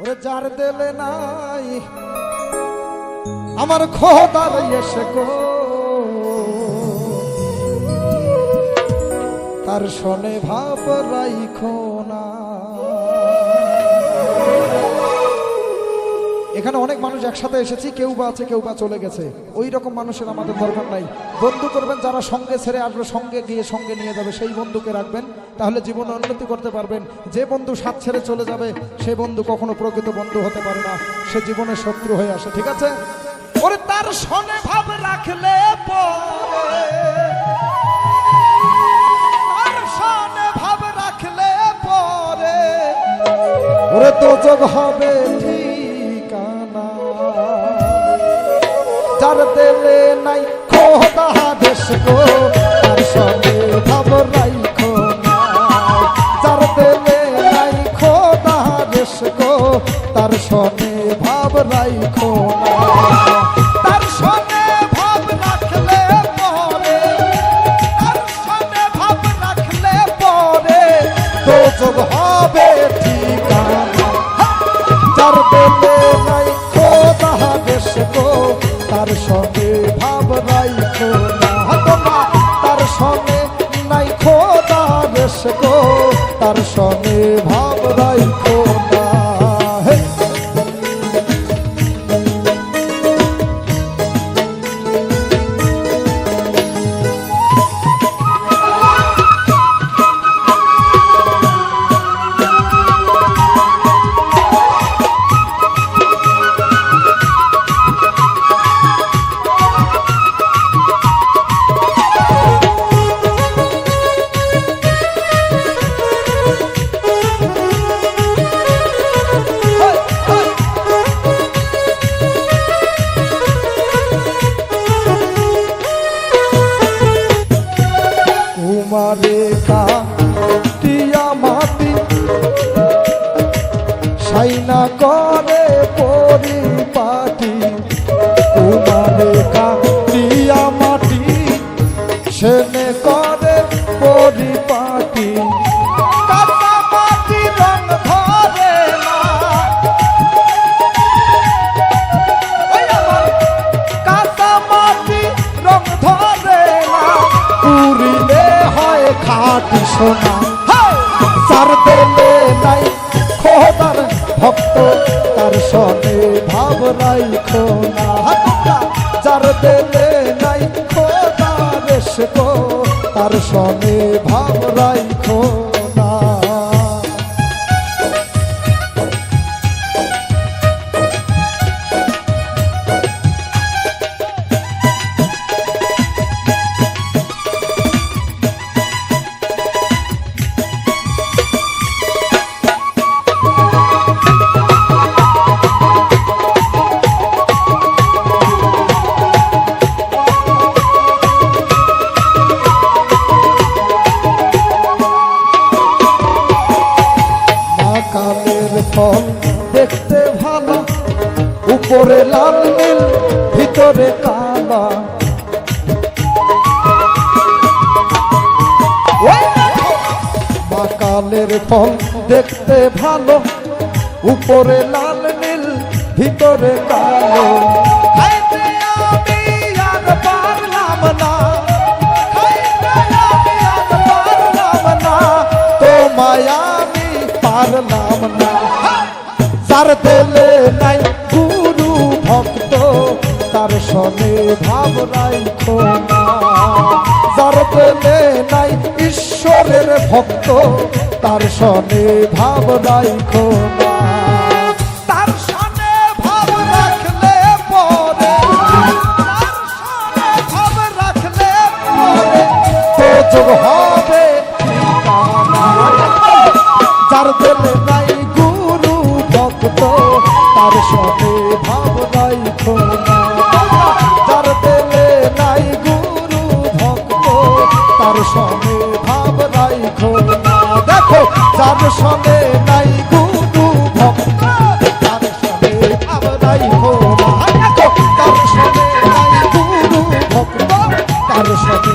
ওরে যার দেলে নাই আমার খোদার এসে গো। তার শোনে ভাব রাইখো। এখানে অনেক মানুষ একসাথে এসেছি, কেউ বা আছে, কেউ বা চলে গেছে। ওই রকম মানুষের আমাদের দরকার নাই। বন্ধু করবেন, যারা সঙ্গে ছেড়ে আসবে, সঙ্গে গিয়ে সঙ্গে নিয়ে যাবে, সেই বন্ধুকে রাখবেন। তাহলে জীবনে উন্নতি করতে পারবেন। যে বন্ধু সাত ছেড়ে চলে যাবে, সে বন্ধু কখনো প্রকৃত বন্ধু হতে পারে না। সে জীবনে শত্রু হয়ে আসে, ঠিক আছে? ওরে তার সনে ভাব রাখলে ভাব রাখলে পরে। ওরে তো যোগ হবে দেলে নাই খোদা দেশ গো। খাটি সোনা। তার দেলে নাই, খোদার ভক্ত, তার সনে ভাব রাইখো না। যার দেলে নাই, খোদার এসো, তার সনে ভাব রাইখো। ফল দেখতে ভালো। উপরে লাল নীল, ভিতরে কালা। কালের ফল দেখতে ভালো। উপরে লাল নীল, ভিতরে কালো। পারলাম না। তার সনে ভাব রাইখো যার দেলে নাই ঈশ্বরের ভক্ত, তার সনে ভাব রাইখো না নাই গুরু ভক্ত, তার সনে দেখো না, দেখো, যার সবে নাই গুরু ভক্ত তার সঙ্গে আমরাই তার সবে নাই গুরু ভক্ত তার সবে